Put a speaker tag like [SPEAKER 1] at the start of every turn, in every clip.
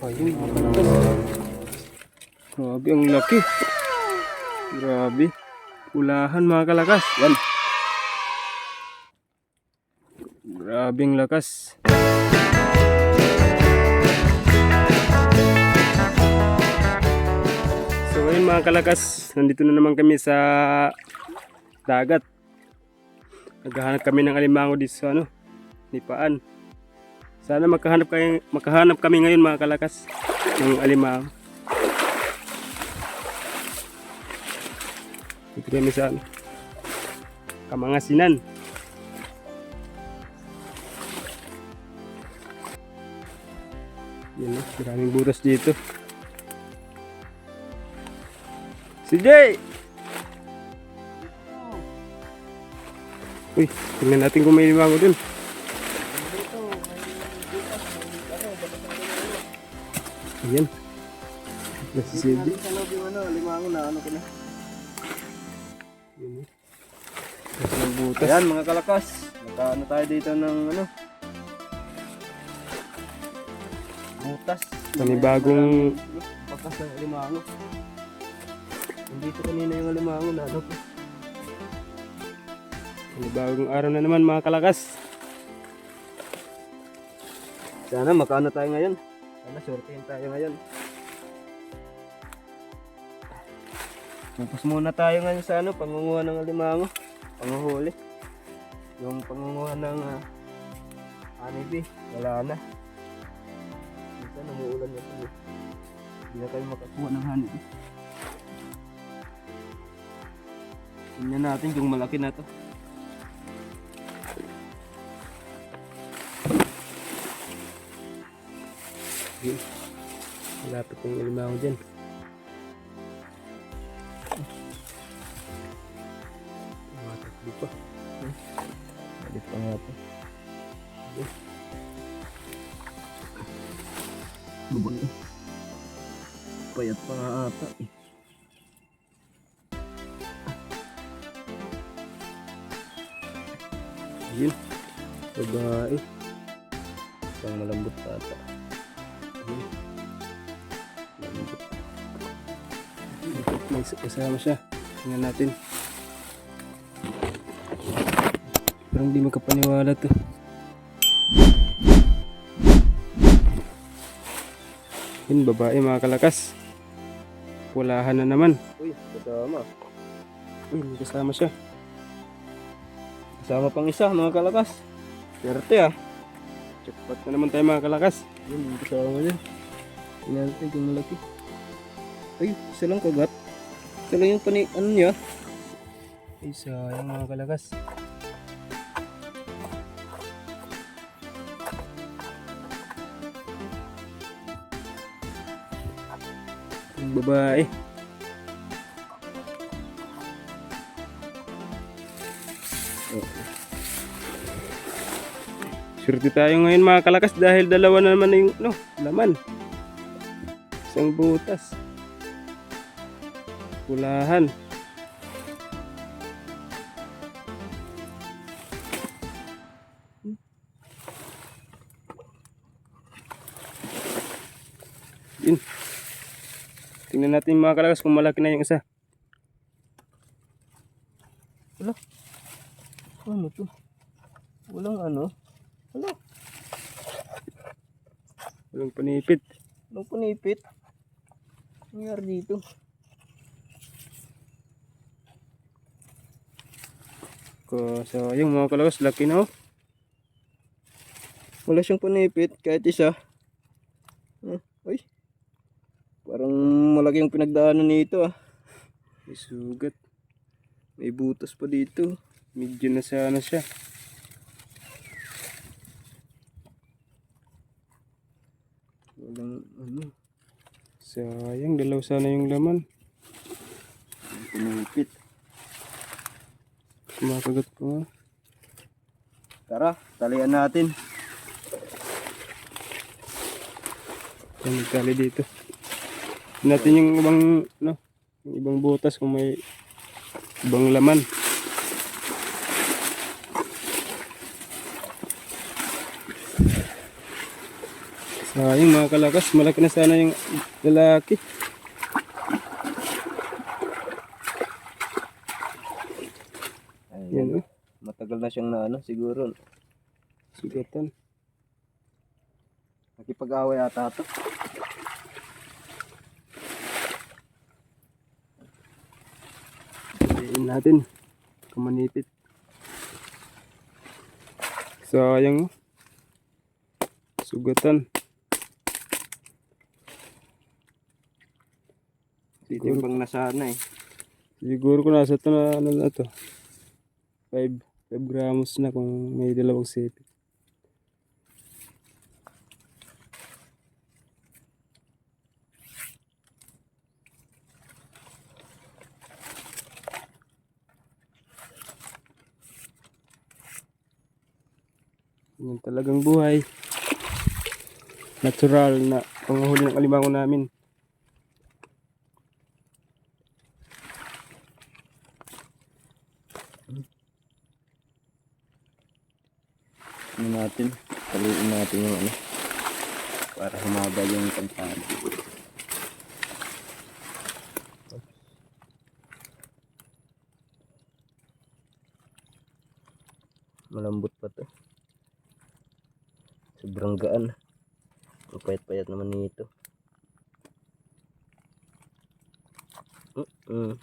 [SPEAKER 1] Ayun. Grabe, ang laki. Grabe. Pulahan mga kalakas. Yan. Grabe ang lakas. So ayun mga kalakas, nandito na naman kami sa dagat. Naghahanap kami ng alimango dito sa ano, Nipaan. Sana makahanap kami, makahanap kami ngayon mga kalakas ng alimango. Dito kami sa Kamangasinan. Yan o, maraming butas dito. Si Jay! Uy, tingnan natin kung may limango dun. Ayan. Nasi si Jay.
[SPEAKER 2] Sa loob yung ano, limango na ano ko na.
[SPEAKER 1] Yun eh. Butas.
[SPEAKER 2] Ayan mga kalakas. Nakaano tayo dito ng ano. Butas.
[SPEAKER 1] Panibagong
[SPEAKER 2] Bakas ng limango. Nandito kanina yung limango na ano ko.
[SPEAKER 1] panibagong araw na naman mga kalakas.
[SPEAKER 2] Sana makaano tayo ngayon. Sana sortihin tayo ngayon. Focus muna tayo ngayon sa ano, pangunguha ng alimango. Panguhuli. Yung pangunguha ng uh, honeybee. Wala na. Minsan umuulan na tayo. Hindi na tayo makakuha ng honeybee. Tingnan natin kung malaki na to.
[SPEAKER 1] Yun. Malapit yung limango dyan. Matakbo pa.
[SPEAKER 2] Balik pa nga po. Eh. Payat pa nga ata eh.
[SPEAKER 1] Yun. Babae.
[SPEAKER 2] Pang malambot pa ata.
[SPEAKER 1] May kasama siya. Tingnan natin. Parang di makapaniwala to. Yun, babae mga kalakas. Pulahan na naman.
[SPEAKER 2] Uy, kasama.
[SPEAKER 1] Uy, may kasama siya.
[SPEAKER 2] Kasama pang isa mga kalakas. Swerte ah.
[SPEAKER 1] Jackpot na naman tayo mga kalakas.
[SPEAKER 2] Yun, kasama niya. Tingnan natin kung malaki. Ay, isa lang kagat. Lang yung pani, ano niya.
[SPEAKER 1] Ay, sayang mga kalakas. Yung babae. Oh. Tayo ngayon mga kalakas dahil dalawa na naman na yung no, laman. Isang butas. Pulahan. Yun. Tingnan natin mga kalakas kung malaki na yung isa.
[SPEAKER 2] Ano to? Walang ano. Wala.
[SPEAKER 1] Walang panipit.
[SPEAKER 2] Walang panipit. Nangyari dito?
[SPEAKER 1] Ko, so, yung mga kalakas, laki na oh.
[SPEAKER 2] Wala siyang panipit kahit isa. Ah, Uy. Parang malaki yung pinagdaanan nito ah.
[SPEAKER 1] May sugat. May butas pa dito. Medyo na sa ano siya. Walang ano. Sayang, dalaw sana yung laman.
[SPEAKER 2] Panipit.
[SPEAKER 1] Kumakagat nga.
[SPEAKER 2] Tara, talian natin.
[SPEAKER 1] Yan, nagtali dito. Natin yung ibang, no, yung ibang butas kung may ibang laman. Sayang mga kalakas, malaki na sana yung lalaki.
[SPEAKER 2] Ayan.
[SPEAKER 1] Yan oh,
[SPEAKER 2] Matagal na siyang na ano, siguro.
[SPEAKER 1] sugatan.
[SPEAKER 2] Nakipag-away ata ito.
[SPEAKER 1] Tiin natin. Kamanipit. Sayang. Sugatan.
[SPEAKER 2] Siguro bang nasana eh.
[SPEAKER 1] Siguro ko nasa ito na ano na to. 5 5 gramos na kung may dalawang sipit. Yan talagang buhay. Natural na panghuli ng alimango namin.
[SPEAKER 2] Ano natin? Paluin natin yung ano. Para humaba yung pantalo. Malambot pa to. Sobrang gaan. Ang payat-payat naman nito. Mm-mm.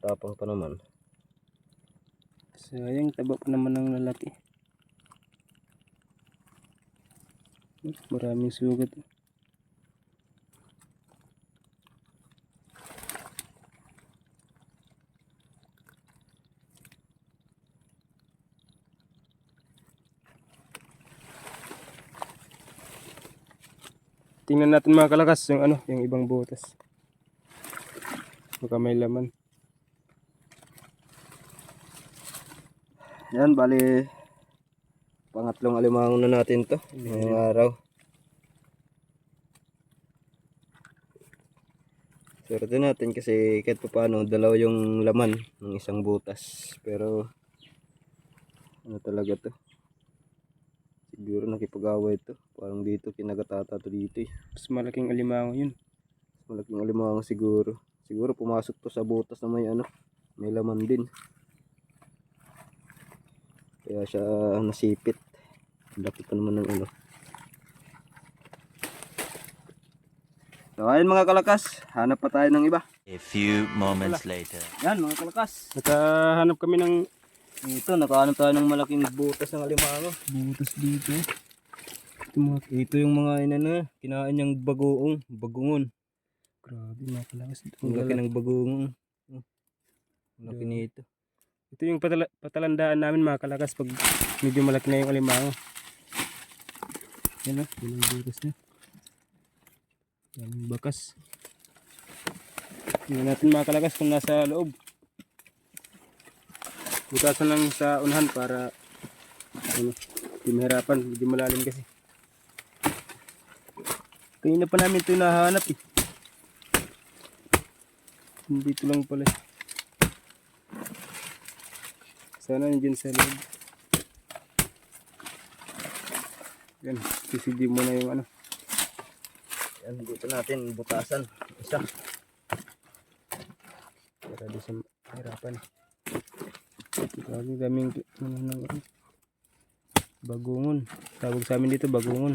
[SPEAKER 2] Tapang pa naman.
[SPEAKER 1] Sayang, taba pa naman ng lalaki. Maraming sugat. Tingnan natin mga kalakas yung ano, yung ibang butas. Baka may laman.
[SPEAKER 2] Yan, bali pangatlong alimango na natin to ngayong araw. Swerte natin kasi kahit pa paano dalawa yung laman ng isang butas. Pero ano talaga to? Siguro nakipag-away to. Parang dito kinagatata to dito eh.
[SPEAKER 1] Mas malaking alimango yun.
[SPEAKER 2] Malaking alimango siguro. Siguro pumasok to sa butas na may ano, may laman din. Kaya siya nasipit. Dapat pa naman ng ano. So ayun mga kalakas, hanap pa tayo ng iba.
[SPEAKER 3] A few moments later.
[SPEAKER 2] Yan mga kalakas.
[SPEAKER 1] Nakahanap kami ng
[SPEAKER 2] Ito, nakahanap tayo ng malaking butas ng alimango.
[SPEAKER 1] butas dito. Ito mga
[SPEAKER 2] Ito yung mga inano, kinain niyang bagoong, bagungon.
[SPEAKER 1] grabe mga kalakas.
[SPEAKER 2] Ang laki ng bagoong. Oh, Ang laki
[SPEAKER 1] Yeah.
[SPEAKER 2] nito.
[SPEAKER 1] ito yung patala- patalandaan namin mga kalakas pag medyo malaki na yung alimango. Yan o, yun ang butas niya. Yan yung bakas. Tingnan natin mga kalakas kung nasa loob. Butasan lang sa unahan para ano, hindi mahirapan, hindi malalim kasi. Kanina pa namin ito nahanap eh. Dito lang pala. Sana nandiyan sa loob. Yan, sisidyo mo na yung ano.
[SPEAKER 2] Yan, dito natin butasan. Isa.
[SPEAKER 1] Para di sa hirapan. Grabe daming ano ng ano. Bagungon. Tawag sa amin dito bagungon.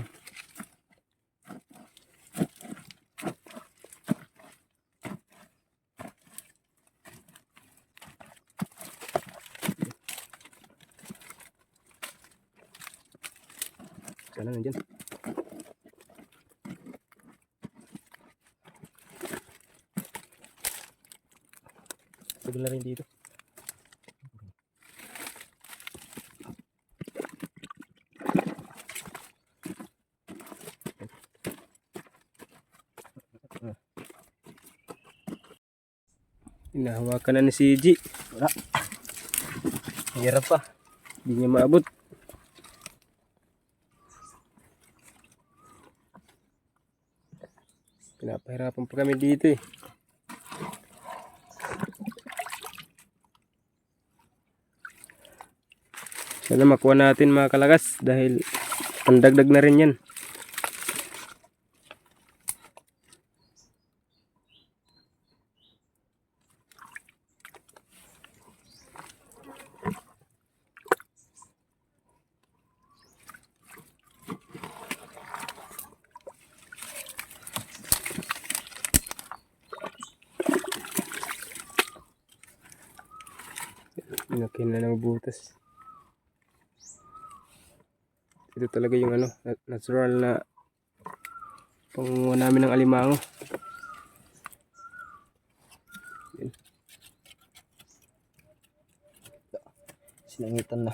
[SPEAKER 1] Sana nandyan. Sabi na rin dito. Hinahawakan na ni si G.
[SPEAKER 2] Wala. Hirap pa.
[SPEAKER 1] Hindi niya maabot. Pinapahirapan pa kami dito eh. Sana makuha natin mga kalagas dahil Pandagdag na rin yan. Laki na ng butas. Ito talaga yung ano, na- natural na pangunguha namin ng alimango.
[SPEAKER 2] Sinangitan na.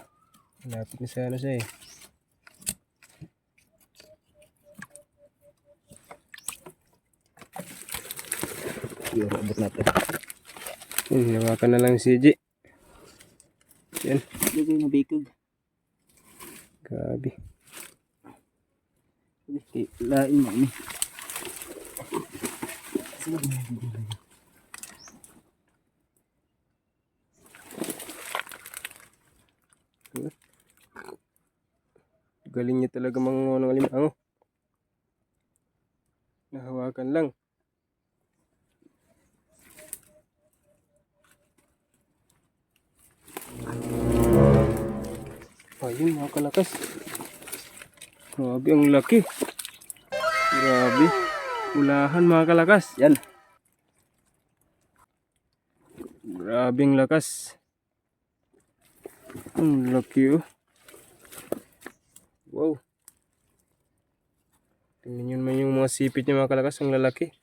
[SPEAKER 1] Malapit na sana siya eh.
[SPEAKER 2] Iurobot natin.
[SPEAKER 1] Yun, nawakan na lang si CJ. Yan,
[SPEAKER 2] Lagay na bikog.
[SPEAKER 1] grabe.
[SPEAKER 2] Lain mo ni.
[SPEAKER 1] Galing niya talaga mangunguha ng alimango. Nahawakan lang. Ayun, mga kalakas. Grabe, ang laki. Grabe. Ulahan, mga kalakas.
[SPEAKER 2] Yan.
[SPEAKER 1] Grabe ang lakas. Ang laki oh. Wow. Tingnan nyo naman yung mga sipit niya mga kalakas. Ang lalaki.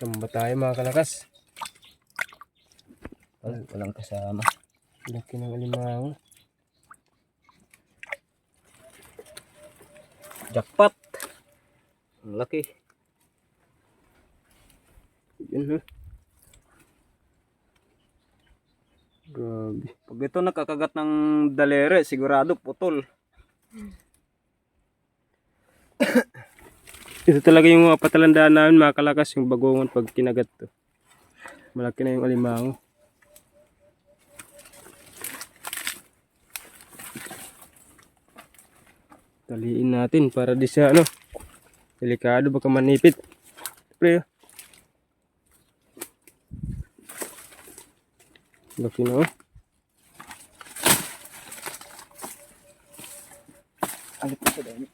[SPEAKER 1] Samba tayo mga kalakas.
[SPEAKER 2] Wala, walang kasama.
[SPEAKER 1] Laki ng alimango.
[SPEAKER 2] Jackpot. Ang laki.
[SPEAKER 1] Yan ha. Grabe.
[SPEAKER 2] Pag ito nakakagat ng dalere, sigurado putol.
[SPEAKER 1] Ito talaga yung mga patalandaan namin mga kalakas yung bagongan pag kinagat to. Malaki na yung alimango. Taliin natin para di siya ano. Delikado baka manipit. Pre. oh. Laki na oh.
[SPEAKER 2] Alit pa sa dami.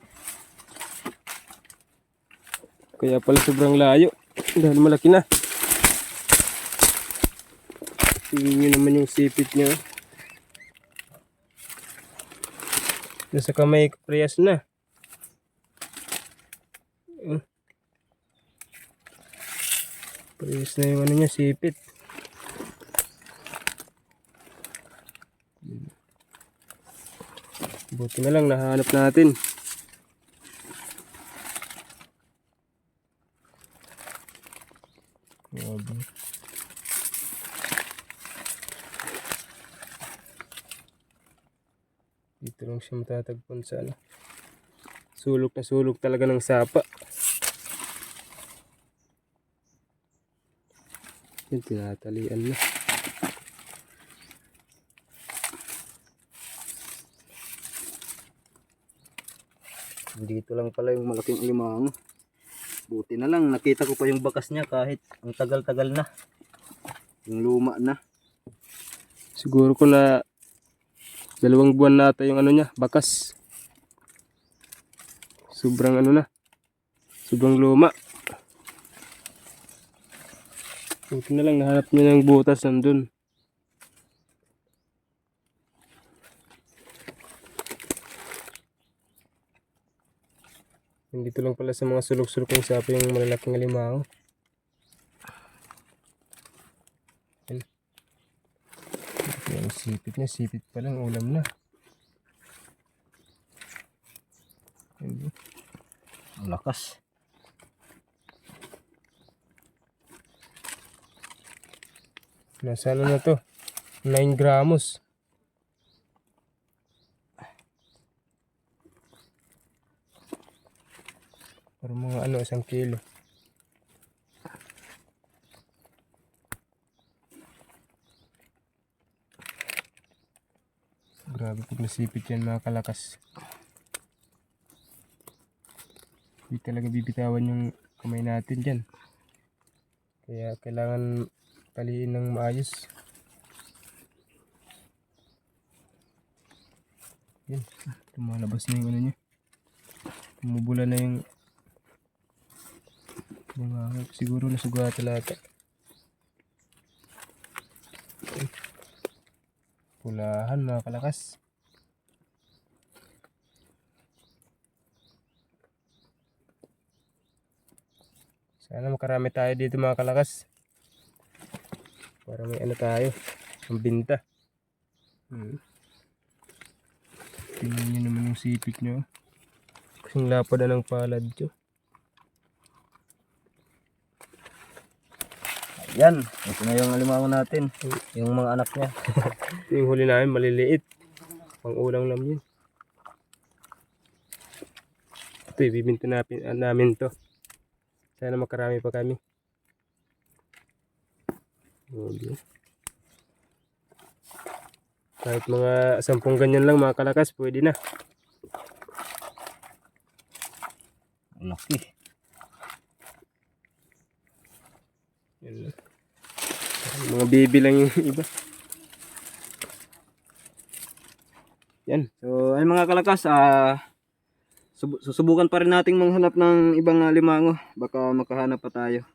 [SPEAKER 1] Kaya pala sobrang layo. Dahil malaki na. Tingnan nyo naman yung sipit niya. oh. Nasa kamay ko preyas na. Oh. Preyas na yung ano niya, sipit. Buti na lang, nahanap natin. Grabe. Dito lang siya matatagpon sa ano. Sulok na sulok talaga ng sapa. Yan, tinatalian na.
[SPEAKER 2] Dito lang pala yung malaking alimango. Buti na lang, nakita ko pa yung bakas niya kahit ang tagal-tagal na. Yung luma na.
[SPEAKER 1] Siguro ko na dalawang buwan na ata yung ano niya, bakas. Sobrang ano na. Sobrang luma. Buti na lang nahanap niya ng butas nandun. Nandito lang pala sa mga sulok-sulok ng sapo yung malalaking alimango. Yung sipit niya, sipit pa lang, ulam na. Ayun.
[SPEAKER 2] Ang lakas.
[SPEAKER 1] Nasa ano na to? 9 gramos. Para mga ano, isang kilo. Grabe. Pag nasipit yan mga kalakas. Hindi talaga bibitawan yung kamay natin dyan. Kaya kailangan taliin ng maayos. Yan. Lumalabas na yung ano niya. Tumubula na yung mga siguro nasugatan lahat. Pulahan mga kalakas. Sana makarami tayo dito mga kalakas. Para may ano tayo. Ang binta. Hmm. Tingnan nyo naman yung sipit nyo. Kasing lapad na ng palad nyo.
[SPEAKER 2] Yan, ito na yung alimango natin. Yung mga anak niya.
[SPEAKER 1] Ito yung huli namin, maliliit. Pang ulang lang yun. Ito, ibibinta namin, ah, namin to. Sana makarami pa kami. Okay. Kahit mga sampung ganyan lang mga kalakas, pwede na.
[SPEAKER 2] Laki.
[SPEAKER 1] Yan lang. Mga baby lang yung iba.
[SPEAKER 2] Yan. So, ay mga kalakas, ah sub- susubukan pa rin nating manghanap ng ibang ah, limango. Baka makahanap pa tayo.